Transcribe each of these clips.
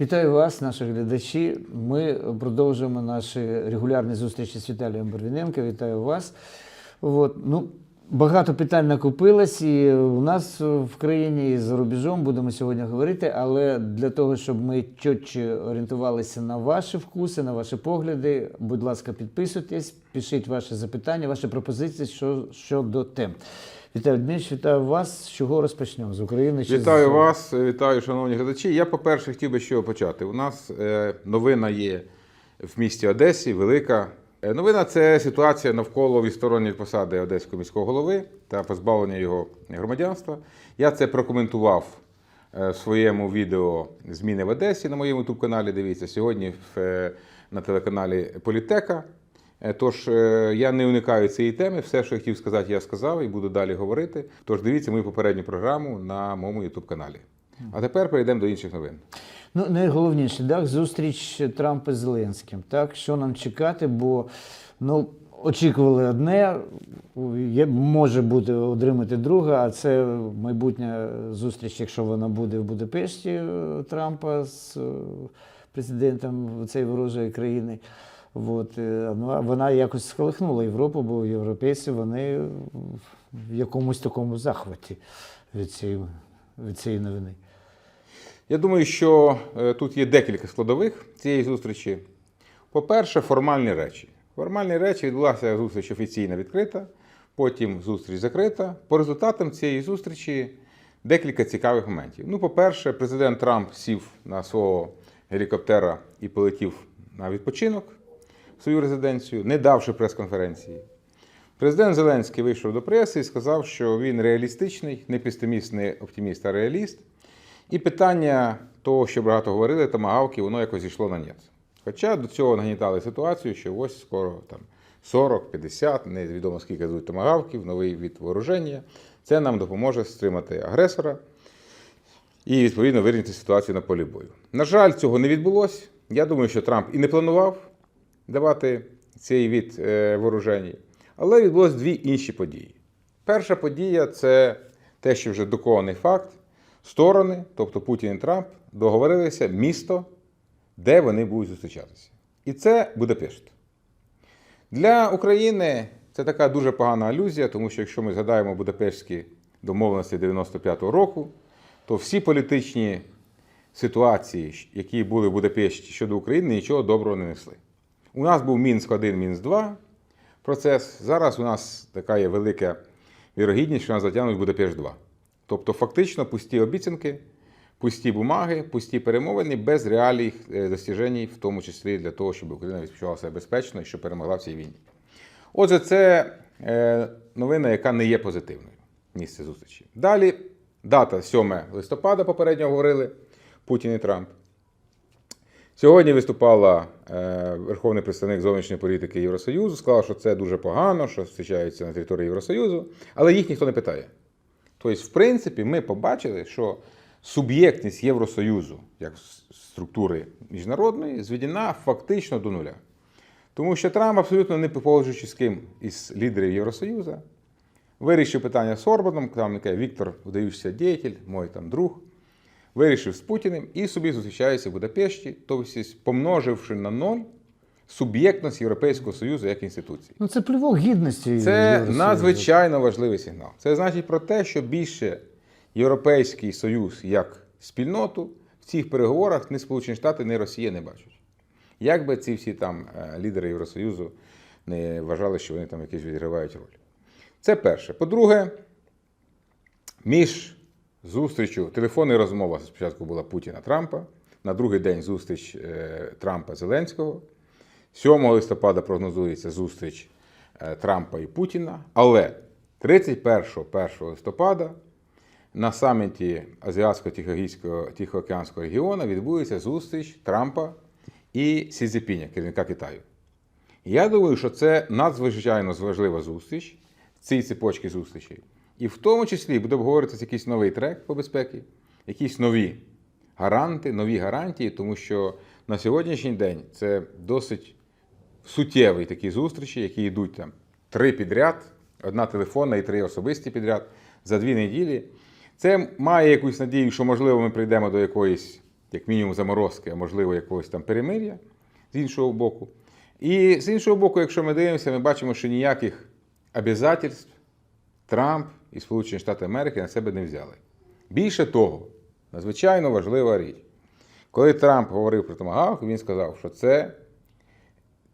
Вітаю вас, наші глядачі. Ми продовжуємо наші регулярні зустрічі з Віталієм Барвіненко. Вітаю вас. От, ну, багато питань накопилось, і у нас в країні і за рубежом будемо сьогодні говорити. Але для того, щоб ми чітче орієнтувалися на ваші вкуси, на ваші погляди, будь ласка, підписуйтесь, пишіть ваші запитання, ваші пропозиції що, щодо тем. Вітаю Дмитрович, вітаю вас. З чого розпочнемо? З України чи Вітаю з... вас, вітаю, шановні глядачі. Я, по-перше, хотів би з чого почати. У нас е, новина є в місті Одесі, велика. Е, Новина це ситуація навколо відсторонення посади одеського міського голови та позбавлення його громадянства. Я це прокоментував е, в своєму відео Зміни в Одесі на моєму youtube каналі. Дивіться, сьогодні в, е, на телеканалі Політека. Е, Тож е, я не уникаю цієї теми. Все, що я хотів сказати, я сказав і буду далі говорити. Тож дивіться мою попередню програму на моєму youtube каналі. А тепер перейдемо до інших новин. Ну, найголовніше, так, зустріч Трампа з Зеленським. Так, що нам чекати, бо ну, очікували одне, може бути отримати друге, а це майбутня зустріч, якщо вона буде в Будапешті е, Трампа з президентом цієї ворожої країни. От, е, ну, вона якось сколихнула Європу, бо європейці вони в якомусь такому захваті від цієї, від цієї новини. Я думаю, що е, тут є декілька складових цієї зустрічі. По-перше, формальні речі. Формальні речі відбулася зустріч офіційно відкрита, потім зустріч закрита. По результатам цієї зустрічі декілька цікавих моментів. Ну, по-перше, президент Трамп сів на свого гелікоптера і полетів на відпочинок свою резиденцію, не давши прес-конференції. Президент Зеленський вийшов до преси і сказав, що він реалістичний, не пестиміст, не оптиміст, а реаліст. І питання того, що багато говорили, томагавки, воно якось зійшло на нет. Хоча до цього нагнітали ситуацію, що ось скоро там 40-50, невідомо скільки дадуть томагавків, новий від вооруження. Це нам допоможе стримати агресора і, відповідно, вирішити ситуацію на полі бою. На жаль, цього не відбулося. Я думаю, що Трамп і не планував давати цей від е, вооружень. Але відбулось дві інші події. Перша подія це те, що вже докований факт. Сторони, тобто Путін і Трамп, договорилися місто, де вони будуть зустрічатися. І це Будапешт. Для України це така дуже погана алюзія, тому що якщо ми згадаємо Будапештські домовленості 95-го року, то всі політичні ситуації, які були в Будапешті щодо України, нічого доброго не несли. У нас був Мінськ 1, Мінськ 2 процес. Зараз у нас така є велика вірогідність, що нас затягнуть Будапешт 2. Тобто, фактично пусті обіцянки, пусті бумаги, пусті перемовини без реалій е, достіжень, в тому числі для того, щоб Україна відчувала себе безпечно і щоб перемогла в цій війні. Отже, це е, новина, яка не є позитивною. Місце зустрічі. Далі дата 7 листопада, попередньо говорили Путін і Трамп. Сьогодні виступала е, Верховний представник зовнішньої політики Євросоюзу, сказала, що це дуже погано, що зустрічаються на території Євросоюзу, але їх ніхто не питає. Тобто, в принципі, ми побачили, що суб'єктність Євросоюзу як структури міжнародної зведена фактично до нуля. Тому що Трамп, абсолютно не погоджуючись з ким із лідерів Євросоюзу, вирішив питання з Орбаном, там яке Віктор, вдаючийся діятель, мой там друг, вирішив з Путіним і собі зустрічається в Будапешті, тобто помноживши на ноль суб'єктність Європейського Союзу як інституції. Ну, це плювок гідності. Це надзвичайно важливий сигнал. Це значить про те, що більше Європейський Союз як спільноту в цих переговорах ні Сполучені Штати, ні Росія не бачать. Як би ці всі там е, лідери Євросоюзу не вважали, що вони там якісь відігравають роль. Це перше. По-друге, між зустрічю, телефонна розмова спочатку була Путіна-Трампа, на другий день зустріч е, Трампа-Зеленського. 7 листопада прогнозується зустріч е, Трампа і Путіна, але 31-1 листопада на саміті Азіатсько-Тихоокеанського Тихоокеанського регіону відбудеться зустріч Трампа і Сі керівника Китаю. Я думаю, що це надзвичайно важлива зустріч в цій цепочці зустрічей. І в тому числі буде обговорюватися якийсь новий трек по безпеці, якісь нові гаранти, нові гарантії, тому що на сьогоднішній день це досить суттєві такі зустрічі, які йдуть там три підряд, одна телефонна і три особисті підряд за дві неділі. Це має якусь надію, що можливо ми прийдемо до якоїсь як мінімум заморозки, а можливо якогось там перемир'я з іншого боку. І з іншого боку, якщо ми дивимося, ми бачимо, що ніяких обязательств Трамп і Сполучені Штати Америки на себе не взяли. Більше того, надзвичайно важлива річ. Коли Трамп говорив про Томагавк, він сказав, що це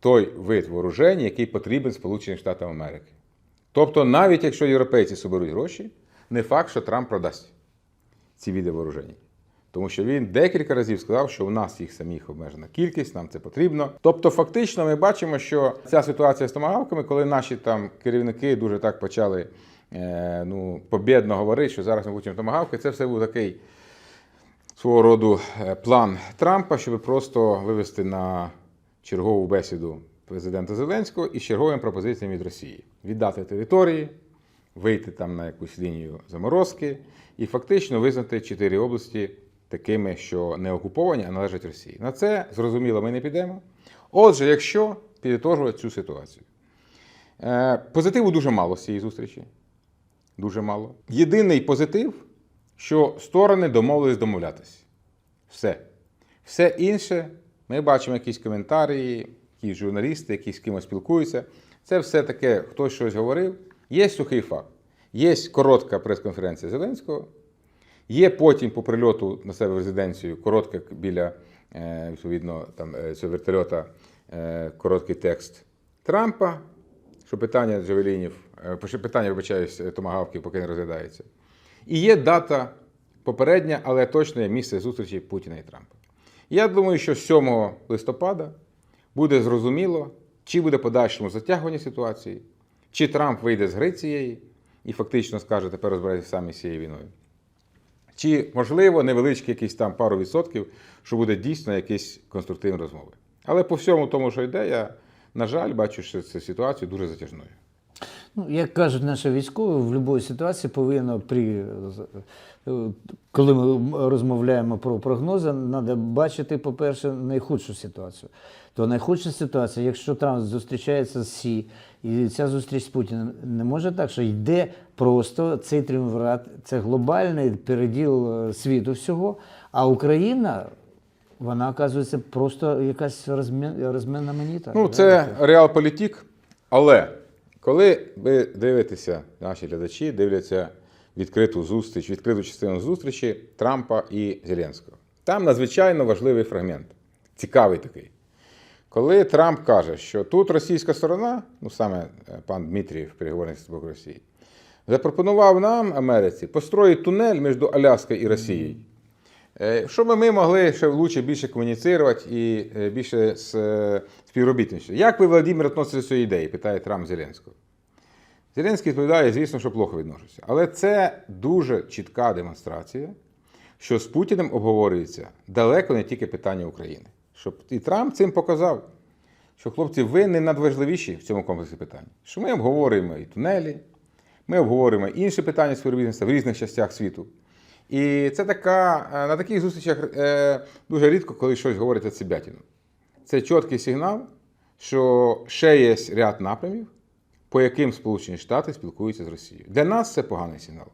той вид вооруження, який потрібен Сполученим Штатам Америки. Тобто, навіть якщо європейці соберуть гроші, не факт, що Трамп продасть ці види вооружень. Тому що він декілька разів сказав, що в нас їх самих обмежена кількість, нам це потрібно. Тобто, фактично, ми бачимо, що ця ситуація з томагавками, коли наші там керівники дуже так почали ну, побєдно говорити, що зараз ми будемо томагавки, це все був такий свого роду е, план Трампа, щоб просто вивести на чергову бесіду президента Зеленського із черговими пропозиціями від Росії: віддати території, вийти там на якусь лінію заморозки і фактично визнати чотири області такими, що не окуповані, а належать Росії. На це зрозуміло, ми не підемо. Отже, якщо підтожувати цю ситуацію, Е, позитиву дуже мало з цієї зустрічі. Дуже мало. Єдиний позитив, що сторони домовились домовлятися. Все. Все інше, ми бачимо якісь коментарі, якісь журналісти, які з кимось спілкуються. Це все таке, хтось щось говорив. Є сухий факт. Є коротка прес-конференція Зеленського. Є потім по прильоту на себе в резиденцію коротка біля е, відповідно там е, цього вертольота е, короткий текст Трампа, що питання Джавелінів, питання, вибачаюсь, е, томагавків поки не розглядається. І є дата попередня, але точно є місце зустрічі Путіна і Трампа. Я думаю, що 7 листопада буде зрозуміло, чи буде подальшому затягування ситуації, чи Трамп вийде з гри цієї і фактично скаже, тепер розбирайтеся самі з цією війною. Чи, можливо, невеличкі якісь там пару відсотків, що буде дійсно якісь конструктивні розмови. Але по всьому тому, що йде, я, на жаль, бачу, що цю ситуацію дуже затяжною. Ну, як кажуть наші військові, в будь-якій ситуації повинно при коли ми розмовляємо про прогнози, треба бачити, по-перше, найхудшу ситуацію. То найхудша ситуація, якщо Трамп зустрічається з Сі, і ця зустріч з Путіним не може так, що йде просто цей триумвират, це глобальний переділ е, світу всього, а Україна. Вона, оказується, просто якась розмін, розмінна монета. Ну, це реалполітік. Але коли ви дивитеся, наші глядачі дивляться відкриту зустріч, відкриту частину зустрічі Трампа і Зеленського, там надзвичайно важливий фрагмент, цікавий такий. Коли Трамп каже, що тут російська сторона, ну саме е, пан Дмитрієв, переговорник з боку Росії, запропонував нам, Америці, построїти тунель між Аляскою і Росією. Е, Щоб ми могли ще лучше більше комуніцирувати і е, більше з- е, співробітничати. Як ви, Володимир, відноситеся до цієї ідеї? питає Трамп Зеленського. Зеленський відповідає, звісно, що плохо відношуся. Але це дуже чітка демонстрація, що з Путіним обговорюється далеко не тільки питання України. Щоб і Трамп цим показав, що хлопці, ви не надважливіші в цьому комплексі питань. Що ми обговорюємо і тунелі, ми обговорюємо інші питання співробітництва в різних частях світу. І це така, е, на таких зустрічах е, дуже рідко, коли щось говорить від себятину. Це чіткий сигнал, що ще є ряд напрямів, по яким Сполучені Штати спілкуються з Росією. Для нас це поганий сигнал.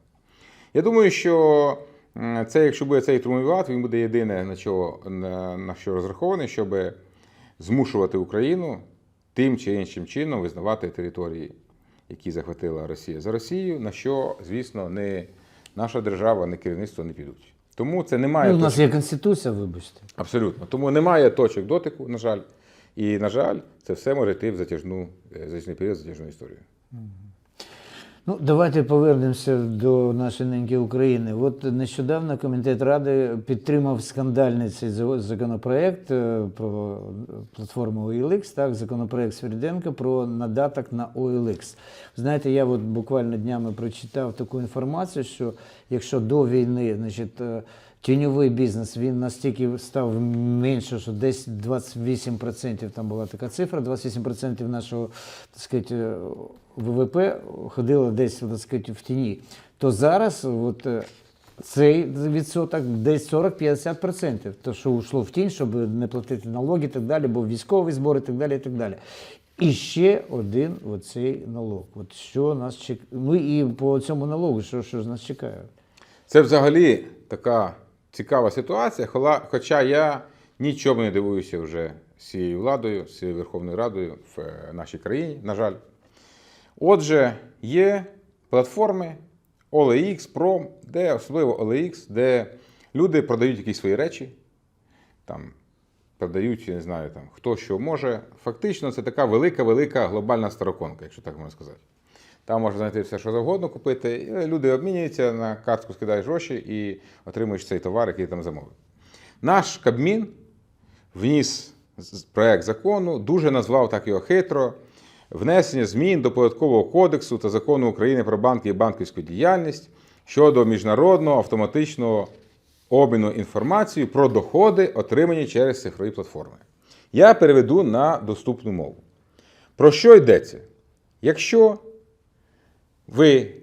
Я думаю, що це, якщо буде цей труміват, він буде єдине, на, чого, на що розрахований, щоб змушувати Україну тим чи іншим чином визнавати території, які захватила Росія за Росією, на що, звісно, не наша держава, не керівництво не підуть. Тому це немає Ну, у нас точки- є конституція, вибачте. Абсолютно. Тому немає точок дотику, на жаль. І, на жаль, це все може йти в затяжну, е, затяжний період, затяжну історію. Ну, давайте повернемося до нашої неньки України. От нещодавно комітет ради підтримав скандальний цей за- законопроект е, про платформу OLX, так, законопроект Сверденка про надаток на OLX. Знаєте, я от буквально днями прочитав таку інформацію, що якщо до війни, значить, е, тіньовий бізнес він настільки став менше, що десь 28% там була така цифра, 28% нашого так сказати, е, ВВП ходило десь так сказати, в тіні. То зараз от, е, цей відсоток десь 40-50%. То, що йшло в тінь, щоб не платити налоги і так далі, бо військові збори і так далі. І так далі. І ще один оцей налог. От що нас чекає. Ну і по цьому налогу, що, що нас чекає? Це взагалі така цікава ситуація, хоча я нічому не дивуюся вже з цією владою, з цією Верховною Радою в е, нашій країні, на жаль. Отже, є платформи OLX, Prom, де особливо OLX, де люди продають якісь свої речі, там продають, я не знаю, там, хто що може. Фактично, це така велика-велика глобальна староконка, якщо так можна сказати. Там можна знайти все, що завгодно купити. Люди обмінюються, на картку скидаєш гроші і отримуєш цей товар, який там замовив. Наш Кабмін вніс проект закону, дуже назвав так його хитро. Внесення змін до податкового кодексу та закону України про банки і банківську діяльність щодо міжнародного автоматичного обміну інформацією про доходи, отримані через цифрові платформи. Я переведу на доступну мову. Про що йдеться? Якщо ви,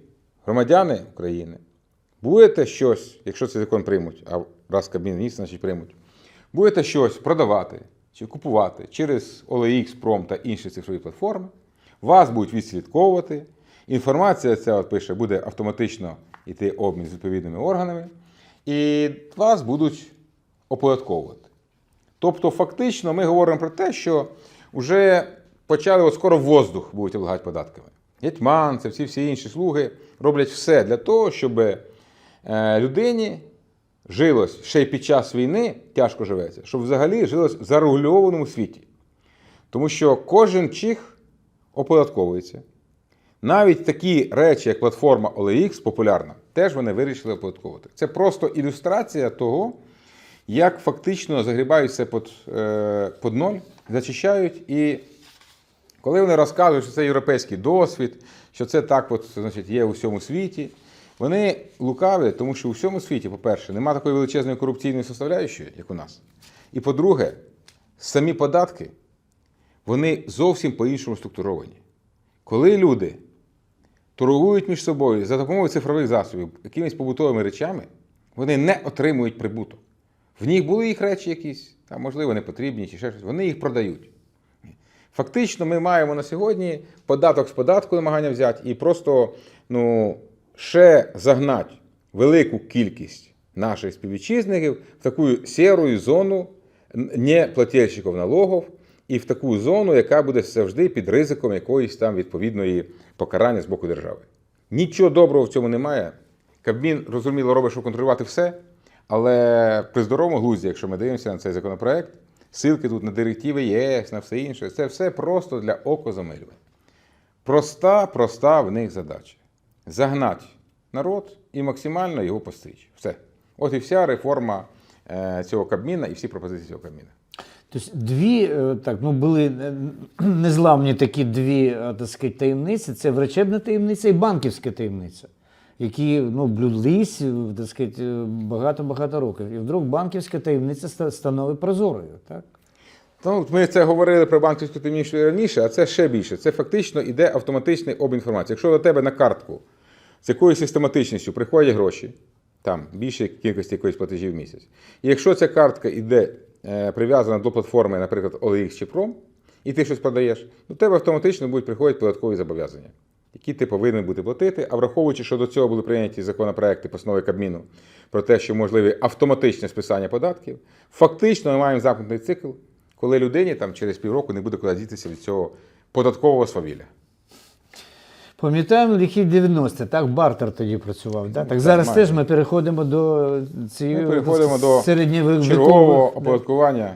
громадяни України, будете щось, якщо цей закон приймуть, а раз Кабмін вніс, значить приймуть, будете щось продавати чи купувати через OLX, Prom та інші цифрові платформи, вас будуть відслідковувати. Інформація ця от пише, буде автоматично йти обмін з відповідними органами, і вас будуть оподатковувати. Тобто, фактично, ми говоримо про те, що вже почали от скоро воздух будуть облагати податками. Гетьманці, всі всі інші слуги роблять все для того, щоб е, людині жилось ще й під час війни, тяжко живеться, щоб взагалі жилось в зарегульованому світі. Тому що кожен чих оподатковується. Навіть такі речі, як платформа OLX, популярна, теж вони вирішили оподатковувати. Це просто ілюстрація того, як фактично загрібають все під, е, під ноль, зачищають. І коли вони розказують, що це європейський досвід, що це так от, значить, є у всьому світі, вони лукаві, тому що у всьому світі, по-перше, немає такої величезної корупційної составляючої, як у нас. І по-друге, самі податки, вони зовсім по-іншому структуровані. Коли люди торгують між собою за допомогою цифрових засобів якимись побутовими речами, вони не отримують прибуток. В них були їх речі якісь, там, можливо, не потрібні чи ще щось, вони їх продають. Фактично, ми маємо на сьогодні податок з податку намагання взяти і просто ну, ще загнати велику кількість наших співвітчизників в таку сіру зону неплательщиків налогів і в таку зону, яка буде завжди під ризиком якоїсь там відповідної покарання з боку держави. Нічого доброго в цьому немає. Кабмін, розуміло, робить, щоб контролювати все, але при здоровому глузді, якщо ми дивимося на цей законопроект, ссылки тут на директиви ЄС, на все інше, це все просто для окозамилювання. Проста, проста в них задача. Загнати народ і максимально його постричь. Все. От і вся реформа е, цього Кабміна і всі пропозиції цього Кабміна. Тобто дві е, так, ну, були е, незламні такі дві так сказати, таємниці: це врачебна таємниця і банківська таємниця, які ну, блюдлись е, так сказати, е, багато-багато років. І вдруг банківська таємниця становить прозорою. Так? Ну, ми це говорили про банківську таємницю раніше, а це ще більше. Це фактично іде автоматичний обмін інформації. Якщо до тебе на картку з якоюсь систематичністю приходять гроші, там більше кількості якоїсь платежів в місяць. І якщо ця картка йде е, прив'язана до платформи, наприклад, OLX чи Prom, і ти щось продаєш, до тебе автоматично будуть приходити податкові зобов'язання, які ти повинен бути платити. А враховуючи, що до цього були прийняті законопроекти постанови Кабміну про те, що можливе автоматичне списання податків, фактично ми маємо замкнутий цикл, коли людині там через півроку не буде куди дітися від цього податкового свавілля. Пам'ятаємо лихі 90 так бартер тоді працював. Да? Так зараз теж ми переходимо до цієї Ми переходимо до середньовекових чергового да. оподаткування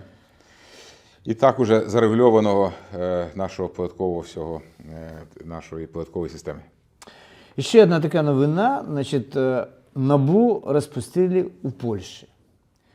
і так уже зарегульованого е, нашого податкового всього, е, нашої податкової системи. І ще одна така новина, значить, е, НАБУ розпустили у Польщі.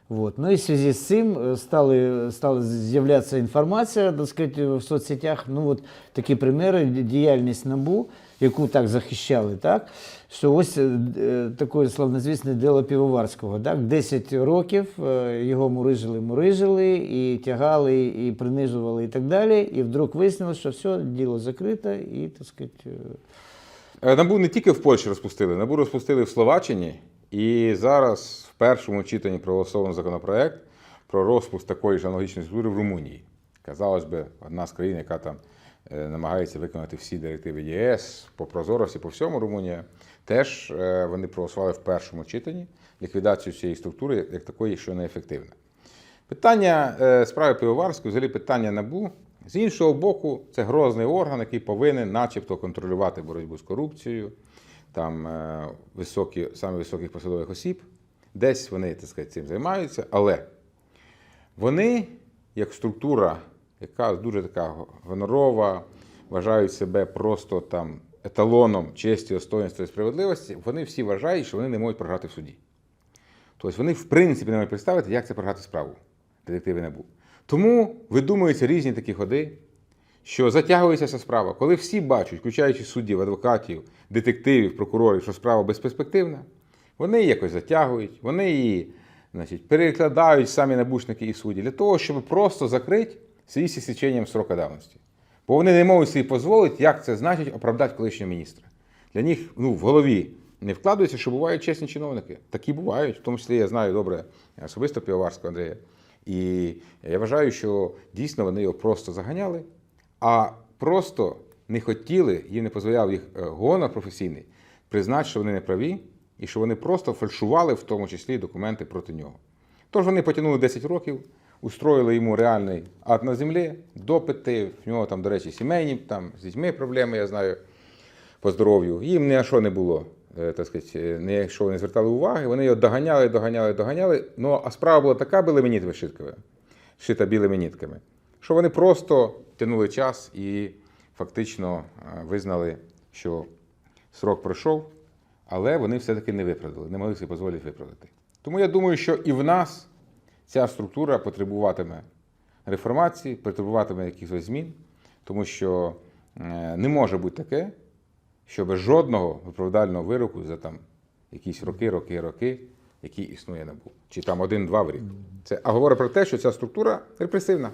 Вот. Ну і в связи з цим е, стали, стала з'являтися інформація, так сказати, в соцсетях. Ну, от такі приміри, ді- діяльність НАБУ, яку так захищали, так? Що ось е, е, таке славнозвісне діло Півоварського. Так? 10 років е, його мурижили, мурижили, і тягали, і принижували, і так далі. І вдруг вияснилось, що все, діло закрите, і, так сказати, НАБУ не тільки в Польщі розпустили, НАБУ розпустили в Словаччині. І зараз в першому читанні проголосований законопроект про розпуск такої ж аналогічної структури в Румунії. Казалось би, одна з країн, яка там намагається виконати всі директиви ЄС по прозорості, по всьому Румунія. Теж е, вони проголосували в першому читанні ліквідацію цієї структури як такої, що неефективна. Питання е, справи Пивоварської, взагалі питання НАБУ. З іншого боку, це грозний орган, який повинен, начебто, контролювати боротьбу з корупцією, там е, високі, саме високих посадових осіб. Десь вони так сказати, цим займаються, але вони, як структура, яка дуже така гонорова, вважають себе просто там еталоном честі, достоинства і справедливості, вони всі вважають, що вони не можуть програти в суді. Тобто вони, в принципі, не можуть представити, як це програти справу. Детективи НАБУ. Тому видумуються різні такі ходи, що затягується ця справа. Коли всі бачать, включаючи суддів, адвокатів, детективів, прокурорів, що справа безперспективна, вони її якось затягують, вони її значить, перекладають самі набушники і судді для того, щоб просто закрити свій зі січенням срока давності. Бо вони не можуть собі дозволити, як це значить оправдати колишнього міністра. Для них ну, в голові не вкладається, що бувають чесні чиновники. Такі бувають, в тому числі я знаю добре особисто Півоварського Андрія. І я вважаю, що дійсно вони його просто заганяли, а просто не хотіли, їм не дозволяв їх е, гонор професійний, признати, що вони не праві, і що вони просто фальшували в тому числі документи проти нього. Тож вони потягнули 10 років, устроїли йому реальний ад на землі, допити. В нього там, до речі, сімейні, там з дітьми проблеми, я знаю, по здоров'ю. Їм ні на що не було, е, так сказати, ні що не звертали уваги. Вони його доганяли, доганяли, доганяли. Ну, а справа була така білими нітками шитками, шита білими нітками, що вони просто тянули час і фактично е, визнали, що срок пройшов, але вони все-таки не виправдали, не могли собі дозволити виправдати. Тому я думаю, що і в нас ця структура потребуватиме реформації, потребуватиме якихось змін, тому що е, не може бути таке, що без жодного виправдального вироку за там якісь роки, роки, роки, які існує НАБУ. Чи там один-два в рік. Це, а говорить про те, що ця структура репресивна.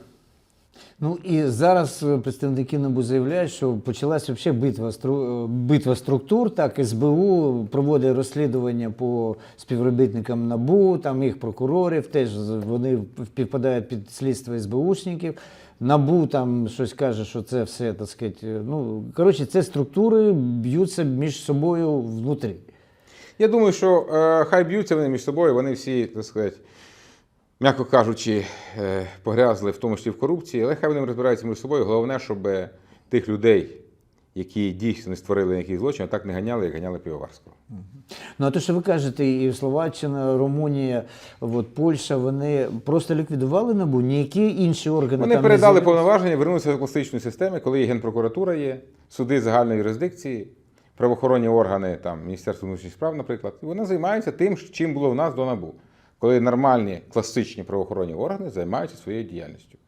Ну і зараз е, представники НАБУ заявляють, що почалася взагалі битва, е, битва структур. Так, СБУ проводить розслідування по співробітникам НАБУ, там їх прокурорів, теж вони підпадають під слідство СБУшників. НАБУ там щось каже, що це все, так сказати, ну, коротше, це структури б'ються між собою внутрі. Я думаю, що е, хай б'ються вони між собою, вони всі, так сказати, м'яко кажучи, е, погрязли в тому числі в корупції, але хай вони розбираються між собою. Головне, щоб тих людей, які дійсно не створили яких злочин, так не ганяли, як ганяли Півоварського. Ну, а то, що ви кажете, і Словаччина, Румунія, от, Польща, вони просто ліквідували НАБУ, ніякі інші органи Вони там передали не повноваження, вернулися до класичної системи, коли є генпрокуратура є, суди загальної юрисдикції, правоохоронні органи, там, Міністерство внутрішніх справ, наприклад. І вони займаються тим, чим було в нас до НАБУ. Коли нормальні класичні правоохоронні органи займаються своєю діяльністю.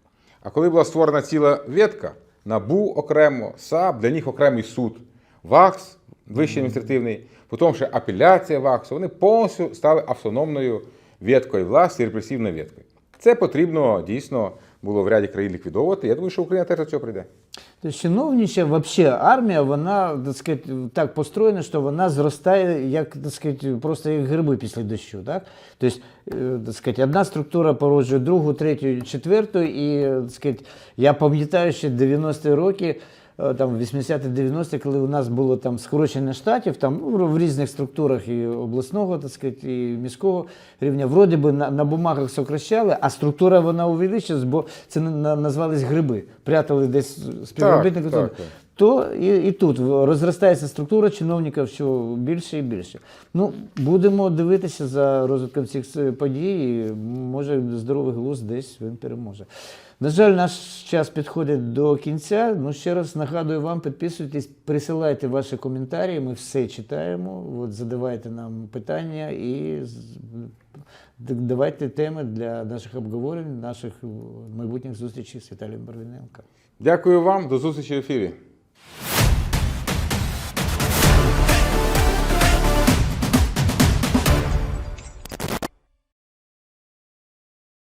А коли була створена ціла ветка, НАБУ окремо, САП, для них окремий суд, ВАКС, вищий адміністративний, потім ще апеляція ВАКСу, вони повністю стали автономною веткою власті, репресивною веткою. Це потрібно дійсно було в ряді країн ліквідовувати. Я думаю, що Україна теж до цього прийде. Тобто чиновнича вообще армія, вона так, сказати, так построєна, що вона зростає, як так сказати, просто як гриби після дощу. Так? Тобто, так сказати, одна структура породжує другу, третю, четверту. І так сказати, я пам'ятаю ще 90-ті роки, там 80-90-ті, коли у нас було там скорочення штатів, там ну, в різних структурах і обласного, так сказати, і міського рівня, вроді би на, на бумагах сокращали, а структура вона увеличилась, бо це на- на- назвались гриби. Прятали десь співробітників. так, так. То і, і тут розростається структура чиновників все більше і більше. Ну, будемо дивитися за розвитком цих подій. і, Може, здоровий глузд десь він переможе. На жаль, наш час підходить до кінця. Ну, ще раз нагадую вам, підписуйтесь, присилайте ваші коментарі. Ми все читаємо. От, задавайте нам питання і давайте теми для наших обговорень, наших е, майбутніх зустрічей з Віталієм Барвіненко. Дякую вам, до зустрічі в ефірі.